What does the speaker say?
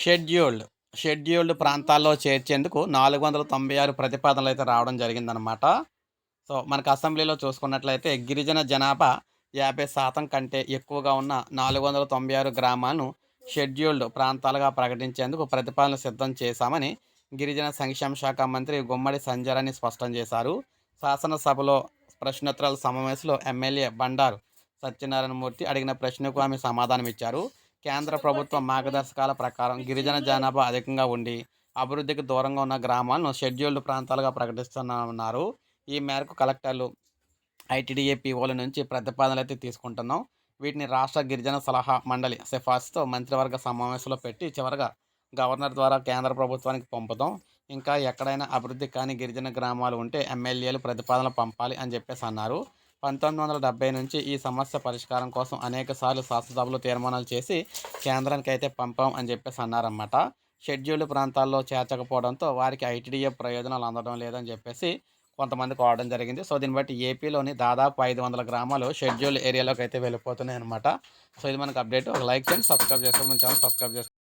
Scheduled scheduled ప్రాంతాల్లో చేర్చేందుకు నాలుగు వందల తొంభై ఆరు ప్రతిపాదనలు అయితే రావడం జరిగిందనమాట సో మనకు అసెంబ్లీలో చూసుకున్నట్లయితే గిరిజన జనాభా యాభై శాతం కంటే ఎక్కువగా ఉన్న నాలుగు వందల తొంభై ఆరు గ్రామాలను షెడ్యూల్డ్ ప్రాంతాలుగా ప్రకటించేందుకు ప్రతిపాదనలు సిద్ధం చేశామని గిరిజన సంక్షేమ శాఖ మంత్రి గుమ్మడి సంజరాని స్పష్టం చేశారు. శాసనసభలో ప్రశ్నోత్తరాల సమావేశంలో ఎమ్మెల్యే బండారు సత్యనారాయణమూర్తి అడిగిన ప్రశ్నకు ఆమె సమాధానం ఇచ్చారు కేంద్ర ప్రభుత్వ మార్గదర్శకాల ప్రకారం గిరిజన జనాభా అధికంగా ఉండి అభివృద్ధికి దూరంగా ఉన్న గ్రామాలను షెడ్యూల్డ్ ప్రాంతాలుగా ప్రకటిస్తున్నామన్నారు. ఈ మేరకు కలెక్టర్లు ఐటీడీఏ పీఓల నుంచి ప్రతిపాదనలు అయితే తీసుకుంటున్నాం. వీటిని రాష్ట్ర గిరిజన సలహా మండలి సిఫార్సుతో మంత్రివర్గ సమావేశంలో పెట్టి చివరగా గవర్నర్ ద్వారా కేంద్ర ప్రభుత్వానికి పంపుతాం. ఇంకా ఎక్కడైనా అభివృద్ధి కాని గిరిజన గ్రామాలు ఉంటే ఎమ్మెల్యేలు ప్రతిపాదనలు పంపాలి అని చెప్పేసి అన్నారు. పంతొమ్మిది వందల డెబ్బై నుంచి ఈ సమస్య పరిష్కారం కోసం అనేక సార్లు శాసనసభలో తీర్మానాలు చేసి కేంద్రానికి అయితే పంపాం అని చెప్పేసి అన్నారన్నమాట. షెడ్యూల్డ్ ప్రాంతాల్లో చేర్చకపోవడంతో వారికి ఐటీడీఏ ప్రయోజనాలు అందడం లేదని చెప్పేసి కొంతమందికి అవడం జరిగింది. సో దీన్ని బట్టి ఏపీలోని దాదాపు ఐదు వందల గ్రామాలు షెడ్యూల్ ఏరియాలోకి అయితే వెళ్ళిపోతున్నాయి అనమాట సో ఇది మనకు అప్డేట్. ఒక లైక్ చేయండి సబ్స్క్రైబ్ చేసుకోండి మన ఛానల్ సబ్స్క్రైబ్ చేసుకోండి.